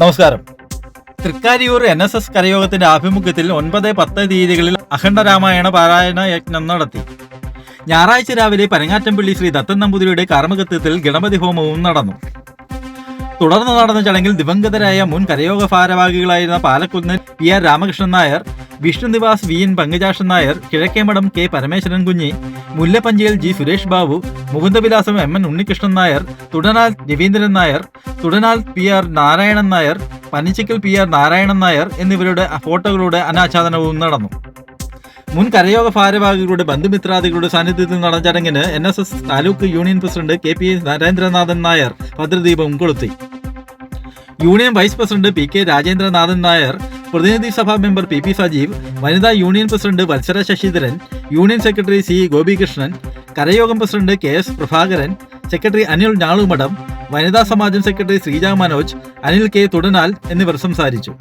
നമസ്കാരം. Thrikkariyoor N S S കരയോഗത്തിന്റെ ആഭിമുഖ്യത്തിൽ ഒൻപത് പത്ത് തീയതികളിൽ അഖണ്ഡ രാമായണ പാരായണ യജ്ഞം നടത്തി. ഞായറാഴ്ച രാവിലെ പനങ്ങാറ്റംപള്ളി ശ്രീ ദത്തൻ നമ്പൂതിരിയുടെ കാർമ്മകത്വത്തിൽ ഗണപതി ഹോമവും നടന്നു. തുടർന്ന് നടന്ന ചടങ്ങിൽ ദിവംഗതരായ മുൻ കരയോഗ ഭാരവാഹികളായിരുന്ന Palakkunnu P R Ramakrishnan Nair Vishnunivas V N Pankajakshan Nair Kizhakkemadom K Parameswaran Kunji Mullappanchiyil G Suresh Babu Mukundavilasam M N Unnikrishnan Nair Thudanal Raveendran Nair Thudanal P R Narayanan Nair Panichikkal P R Narayanan Nair എന്നിവരുടെ ഫോട്ടോകളുടെ അനാച്ഛാദനവും നടന്നു. മുൻ കരയോഗ ഭാരവാഹികളുടെ ബന്ധുമിത്രാദികളുടെ സാന്നിധ്യത്തിൽ നടന്ന ചടങ്ങിന് N S S taluk union president K P Narendranathan Nair ഭദ്രദീപം കൊളുത്തി. Union vice president P K Rajendranathan Nair പ്രതിനിധി സഭാ മെമ്പർ പി പി സജീവ് വനിതാ union president Vatsara Sasidharan union secretary C Gopikrishnan കരയോഗം president K S Prabhakaran secretary Anil Njalumadom വനിതാ സമാജം secretary Sreeja Manoj Anil K Thudanal എന്നിവർ സംസാരിച്ചു.